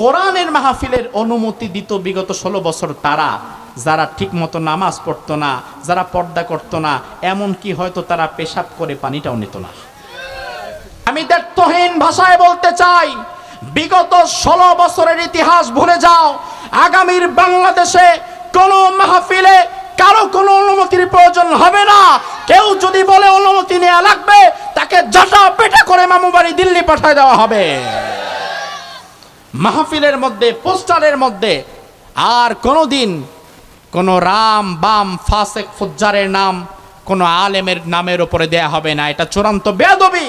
কোরআনের মাহফিলের অনুমতি দিত বিগত ষোলো বছর তারা, যারা ঠিকমতো নামাজ পড়তো না, যারা পর্দা করতো না এমন কি হয়তো তারা পেশাব করে পানিটাও নিত না। আমি দ্ব্যর্থহীন ভাষায় বলতে চাই, বিগত ষোলো বছরের ইতিহাস ভুলে যাও, আগামীর বাংলাদেশে কোন মাহফিলে কারও কোনো অনুমতির প্রয়োজন হবে না। কেউ যদি বলে অনুমতি নেওয়া লাগবে, তাকে জাটা পেটা করে মামু বাড়ি দিল্লি পাঠায় দেওয়া হবে। মাহফিলের মধ্যে, পোস্টারের মধ্যে, আর কোনোদিন কোনো রাম বাম ফাসেক ফুজ্জারের নাম কোনো আলেমের নামের ওপরে দেয়া হবে না। এটা চূড়ান্ত বেদবি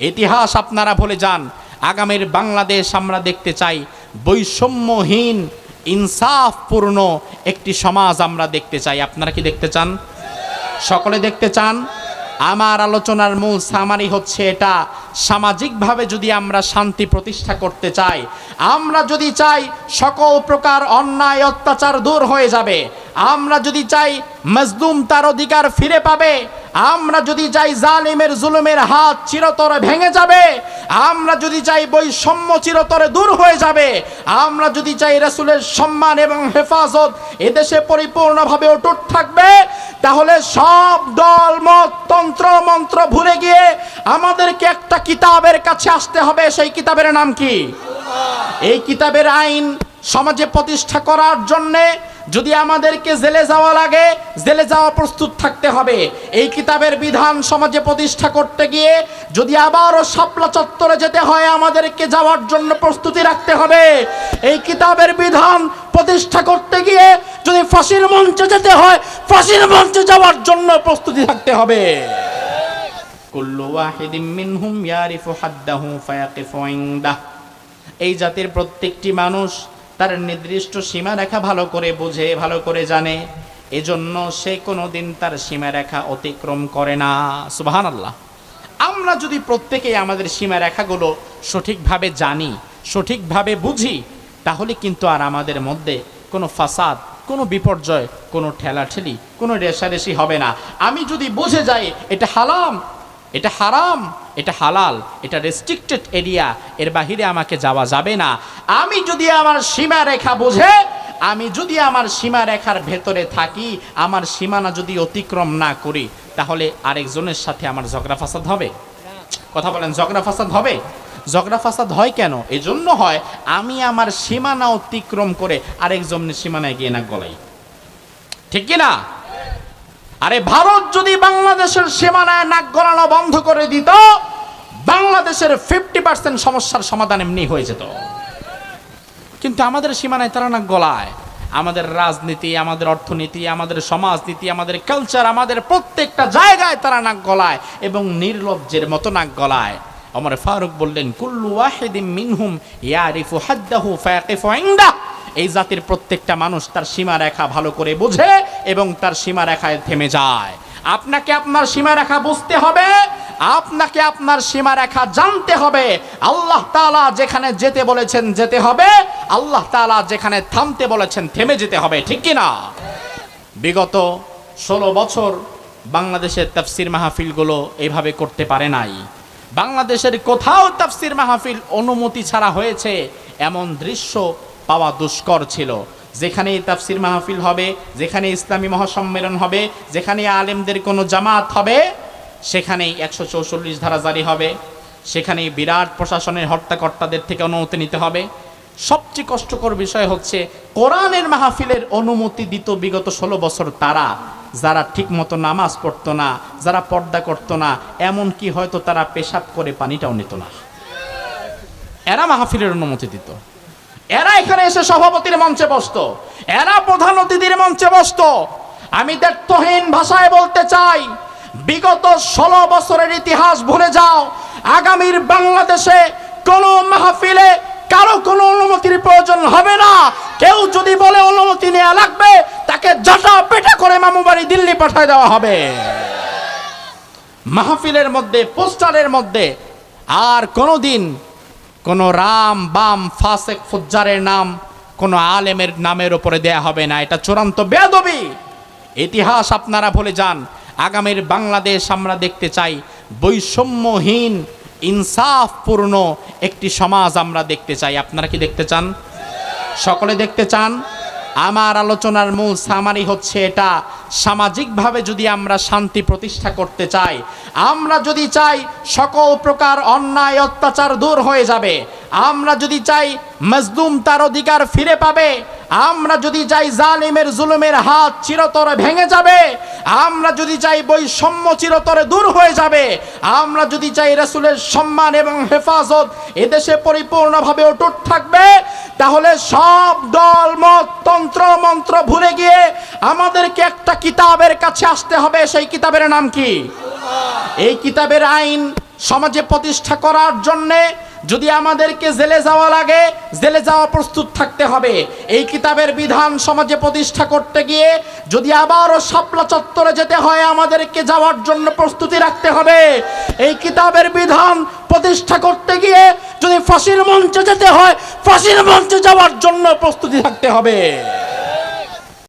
ইতিহাস আপনারা ভুলে যান। আগামীর বাংলাদেশ আমরা দেখতে চাই। বৈষম্যহীন, ইনসাফপূর্ণ একটি সমাজ আমরা দেখতে চাই। আপনারা কি দেখতে চান? সকলে দেখতে চান? আমার আলোচনার মূল সামারি হচ্ছে এটা। সামাজিকভাবে যদি আমরা শান্তি প্রতিষ্ঠা করতে চাই, আমরা যদি চাই সকল প্রকার অন্যায়, অত্যাচার দূর হয়ে যাবে, আমরা যদি চাই মজলুম তার অধিকার ফিরে পাবে, আমরা যদি চাই জালিমের জুলুমের হাত চিরতরে ভেঙে যাবে, আমরা যদি চাই বৈষম্য চিরতরে দূর হয়ে যাবে, আমরা যদি চাই রাসূলের সম্মান এবং হেফাজত এদেশে পরিপূর্ণভাবে অটুট থাকবে। তাহলে সব দল, মত, তন্ত্র, মন্ত্র ভুলে গিয়ে আমাদেরকে একটা কিতাবের কাছে আসতে হবে। সেই কিতাবের নাম কি? এই কিতাবের আইন সমাজে প্রতিষ্ঠা করার জন্যে যদি আমাদেরকে জেলে যাওয়া লাগে, জেলে যাওয়া প্রস্তুত থাকতে হবে। এই কিতাবের বিধান সমাজে প্রতিষ্ঠা করতে গিয়ে যদি আবারও শাপলা চত্বরে যেতে হয়, আমাদেরকে যাওয়ার জন্য প্রস্তুতি রাখতে হবে। এই কিতাবের বিধান প্রতিষ্ঠা করতে গিয়ে যদি ফাঁসির মঞ্চে যেতে হয়, ফাঁসির মঞ্চে যাওয়ার জন্য প্রস্তুতি থাকতে হবে। এই জাতির প্রত্যেকটি মানুষ তার নির্দিষ্ট সীমারেখা ভালো করে বোঝে, ভালো করে জানে। এজন্য সে কোনো দিন তার সীমারেখা অতিক্রম করে না। সুবাহান আল্লাহ আমরা যদি প্রত্যেকেই আমাদের সীমারেখাগুলো সঠিকভাবে জানি, সঠিকভাবে বুঝি, তাহলে কিন্তু আর আমাদের মধ্যে কোনো ফাসাদ, কোনো বিপর্যয়, কোনো ঠেলাঠেলি, কোনো রেশারেশি হবে না। আমি যদি বুঝে যাই এটা হালাম এটা হারাম, এটা হালাল, এটা রেস্ট্রিক্টেড এরিয়া এর বাহিরে আমাকে যাওয়া যাবে না। আমি যদি আমার সীমা রেখা বুঝে, আমি যদি আমার সীমা রেখার ভেতরে থাকি, আমার সীমানা যদি অতিক্রম না করি, তাহলে আরেকজনের সাথে আমার ঝগড়া ফাসাদ হবে? কথা বলেন, ঝগড়া ফাসাদ হবে? ঝগড়া ফাসাদ হয় কেন? এজন্য হয়, আমি আমার সীমানা অতিক্রম করে আরেকজনের সীমানায় গিয়ে না গলাই। ঠিক কি না? আরে ভারত যদি বাংলাদেশের সীমানায় নাক গলানো বন্ধ করে দিত, বাংলাদেশের ফিফটি পার্সেন্ট সমস্যার সমাধান এমনি হয়ে যেত। কিন্তু আমাদের সীমানায় তারা নাক গলায়। আমাদের রাজনীতি, আমাদের অর্থনীতি, আমাদের সমাজনীতি, আমাদের কালচার আমাদের প্রত্যেকটা জায়গায় তারা নাক গলায় এবং নির্লজ্জের মতো নাক গলায়। আমার ফারুক বললেন, কুল্লু ওয়াহিদিম মিনহুম ইয়ারিফু হাদ্দাহু ফায়াকিফু ইনদাহ। এই জাতির প্রত্যেকটা মানুষ তার সীমারেখা ভালো করে বোঝে এবং তার সীমারেখায় থেমে যায়। আপনাকে আপনার সীমারেখা বুঝতে হবে, আপনাকে আপনার সীমারেখা জানতে হবে। আল্লাহ তাআলা যেখানে যেতে বলেছেন যেতে হবে, আল্লাহ তাআলা যেখানে থামতে বলেছেন থেমে যেতে হবে, ঠিক কি না? বিগত ষোলো বছর বাংলাদেশের তাফসির মাহফিলগুলো এইভাবে করতে পারে নাই। বাংলাদেশের কোথাও তাফসির মাহফিল অনুমতি ছাড়া হয়েছে, এমন দৃশ্য পাওয়া দুষ্কর ছিল। যেখানে তাফসির মাহফিল হবে যেখানে ইসলামী মহাসম্মেলন হবে যেখানে আলেমদের কোনো জামাত হবে, সেখানেই একশো চৌচল্লিশ ধারা জারি হবে। সেখানেই বিরাট প্রশাসনের হত্যাকর্তাদের থেকে অনুমতি নিতে হবে। সবচেয়ে কষ্টকর বিষয় হচ্ছে, কোরআনের মাহফিলের অনুমতি দিত বিগত ষোলো বছর তারা। যারা ঠিকমতো নামাজ পড়তো না, যারা পর্দা করতো না এমন কি হয়তো তারা পেশাব করে পানিটাও নিত না। এরা মাহফিলের অনুমতি দিত। এরা এখানে এসে সভাপতির মঞ্চে বসত। এরা প্রধান অতিথির মঞ্চে বসতো। আমি দ্ব্যর্থহীন ভাষায় বলতে চাই, বিগত ষোলো বছরের ইতিহাস ভুলে যাও। আগামীর বাংলাদেশে কোন মাহফিলে কারও কোনো অনুমতির প্রয়োজন হবে না। কেউ যদি বলে অনুমতি নেওয়া লাগবে, তাকে জাটা পেটা করে মামু বাড়ি দিল্লি পাঠায় দেওয়া হবে। মাহফিলের মধ্যে, পোস্টারের মধ্যে আর কোনোদিন কোনো রাম, বাম, ফাসেক, ফুজ্জারের নাম কোনো আলেমের নামের ওপরে দেয়া হবে না। এটা চূড়ান্ত বেদবি ইতিহাস আপনারা ভুলে যান। আগামীর বাংলাদেশ আমরা দেখতে চাই। বৈষম্যহীন, ইনসাফপূর্ণ একটি সমাজ আমরা দেখতে চাই। আপনারা কি দেখতে চান? সকলে দেখতে চান? আমার আলোচনার মূল সামারি হচ্ছে এটা। সামাজিকভাবে যদি আমরা শান্তি প্রতিষ্ঠা করতে চাই, আমরা যদি চাই সকল প্রকার অন্যায়, অত্যাচার দূর হয়ে যাবে, আমরা যদি চাই মজদুম তার অধিকার ফিরে পাবে, আমরা যদি চাই জালিমের জুলুমের হাত চিরতরে ভেঙে যাবে, আমরা যদি চাই বৈষম্য চিরতরে দূর হয়ে যাবে, আমরা যদি চাই রাসূলের সম্মান এবং হেফাজত এদেশে পরিপূর্ণভাবে অটুট থাকবে তাহলে সব দল, মত, তন্ত্র, মন্ত্র ভুলে গিয়ে আমাদেরকে একটা কিতাবের কাছে আসতে হবে। সেই কিতাবের নাম কি? এই কিতাবের আইন সমাজে প্রতিষ্ঠা করার জন্যে যদি আমাদেরকে জেলে যাওয়া লাগে, জেলে যাওয়া প্রস্তুত থাকতে হবে। এই কিতাবের বিধান সমাজে প্রতিষ্ঠা করতে গিয়ে যদি আবারও শাপলা চত্বরে যেতে হয়, আমাদেরকে যাওয়ার জন্য প্রস্তুতি রাখতে হবে। এই কিতাবের বিধান প্রতিষ্ঠা করতে গিয়ে যদি ফাঁসির মঞ্চে যেতে হয়, ফাঁসির মঞ্চে যাওয়ার জন্য প্রস্তুতি থাকতে হবে।